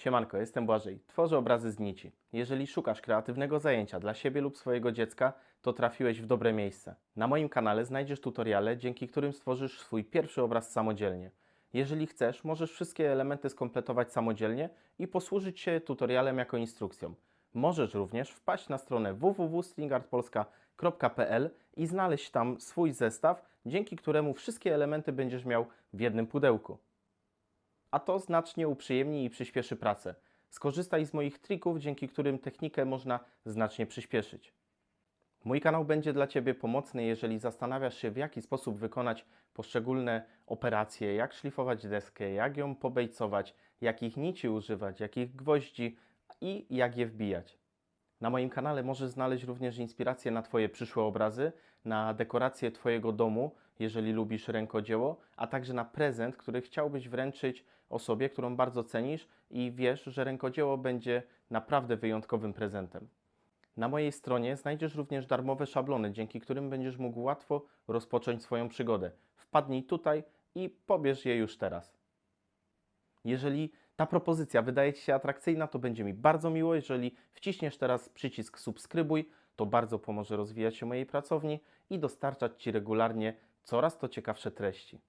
Siemanko, jestem Błażej. Tworzę obrazy z nici. Jeżeli szukasz kreatywnego zajęcia dla siebie lub swojego dziecka, to trafiłeś w dobre miejsce. Na moim kanale znajdziesz tutoriale, dzięki którym stworzysz swój pierwszy obraz samodzielnie. Jeżeli chcesz, możesz wszystkie elementy skompletować samodzielnie i posłużyć się tutorialem jako instrukcją. Możesz również wpaść na stronę www.stringartpolska.pl i znaleźć tam swój zestaw, dzięki któremu wszystkie elementy będziesz miał w jednym pudełku a to znacznie uprzyjemni i przyspieszy pracę. Skorzystaj z moich trików, dzięki którym technikę można znacznie przyspieszyć. Mój kanał będzie dla Ciebie pomocny, jeżeli zastanawiasz się, w jaki sposób wykonać poszczególne operacje, jak szlifować deskę, jak ją pobejcować, jakich nici używać, jakich gwoździ i jak je wbijać. Na moim kanale możesz znaleźć również inspiracje na Twoje przyszłe obrazy, na dekorację Twojego domu, jeżeli lubisz rękodzieło, a także na prezent, który chciałbyś wręczyć osobie, którą bardzo cenisz i wiesz, że rękodzieło będzie naprawdę wyjątkowym prezentem. Na mojej stronie znajdziesz również darmowe szablony, dzięki którym będziesz mógł łatwo rozpocząć swoją przygodę. Wpadnij tutaj i pobierz je już teraz. Jeżeli ta propozycja wydaje Ci się atrakcyjna, to będzie mi bardzo miło, jeżeli wciśniesz teraz przycisk subskrybuj, to bardzo pomoże rozwijać się mojej pracowni i dostarczać Ci regularnie coraz to ciekawsze treści.